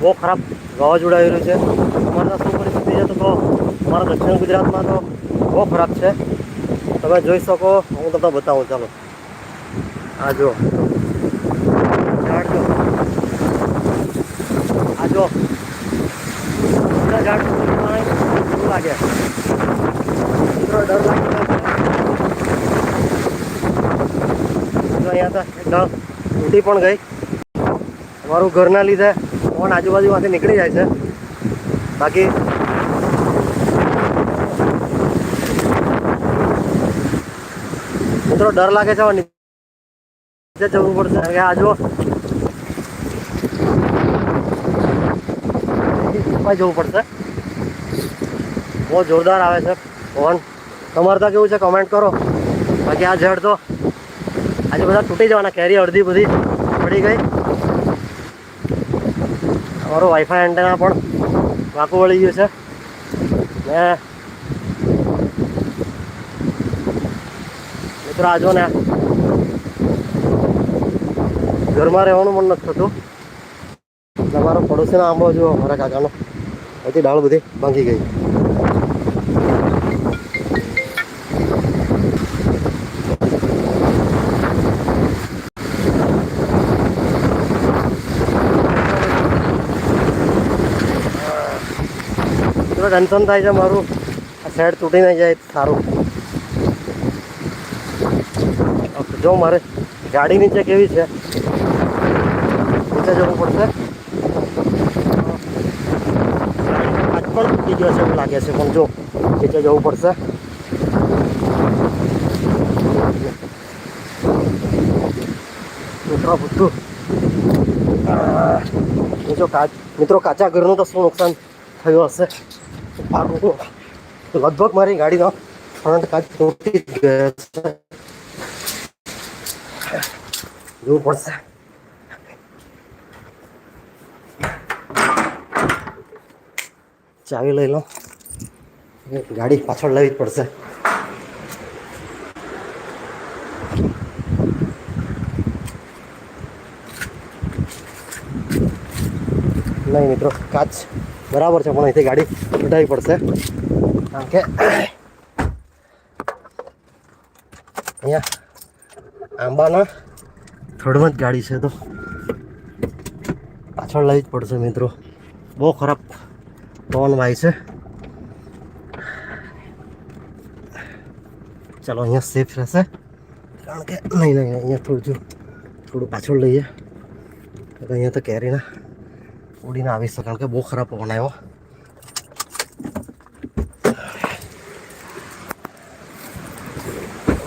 બહુ ખરાબ વાવાઝોડા આવી છે. અમારા શું પરિસ્થિતિ છે તો અમારા દક્ષિણ ગુજરાતમાં તો બહુ ખરાબ છે. તમે જોઈ શકો, હું તમને બતાવું, ચાલો. આ જો ઝાડ જો આ જો અહીંયા તો એકદમ પણ ગઈ. અમારું ઘરના લીધે ફોન આજુબાજુમાંથી નીકળી જાય છે. બાકી મિત્રો ડર લાગે છે નીચે જવું પડશે. કે આ જો જવું પડશે. બહુ જોરદાર આવે છે ફોન. તમારે ત્યાં કેવું છે કમેન્ટ કરો. બાકી આ જડ તો આજે બધા તૂટી જવાના, કેરી અડધી બધી પડી ગઈ. અમારું વાઈફાઈ એન્ટેના પણ વાંકું વળી ગયું છે. ને મિત્રો આજો ને ઘરમાં રહેવાનું પણ નથી થતું. તમારો પડોશીનો આંબો જુઓ મારા કાકાનો. બધી ડાળ બધી ભાંગી ગઈ. થોડું ટેન્શન થાય છે મારું. આ સાઈડ તૂટી નહીં જાય, સારું. જો મારે ગાડી નીચે કેવી છે? નીચે જવું પડશે? આજ પણ તૂટી ગયો છે એવું લાગે છે, પણ જો, નીચે જવું પડશે. મિત્રો, બધું. મિત્રો, કાચ, મિત્રો, કાચા ઘરનું તો શું નુકસાન થયું હશે? લગભગ મારી ગાડીનો ફ્રન્ટ કાચ તૂટી જ ગયો છે. જોવું પડશે. ચાવી લઈ લો ગાડી પાછળ લેવી જ પડશે. નહીં મિત્રો, કાચ બરાબર છે, પણ અહીંથી ગાડી ઉઠાવવી પડશે. કારણ કે અહીંયા આંબાના થડમાં જ ગાડી છે તો પાછળ લઈ જ પડશે મિત્રો. બહુ ખરાબ પવન વાય છે. ચાલો, અહીંયા સેફ રહેશે. કારણ કે નહીં નહીં અહીંયા થોડું થોડું પાછળ લઈએ. અહીંયા તો કેરીના ઉડીને આવી શકે કારણ કે બહુ ખરાબ પવન આવ્યો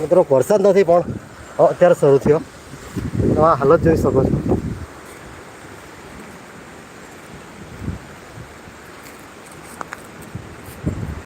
મિત્રો વરસાદ નથી પણ અત્યારે શરૂ થયો તો આ હાલત જોઈ શકો છો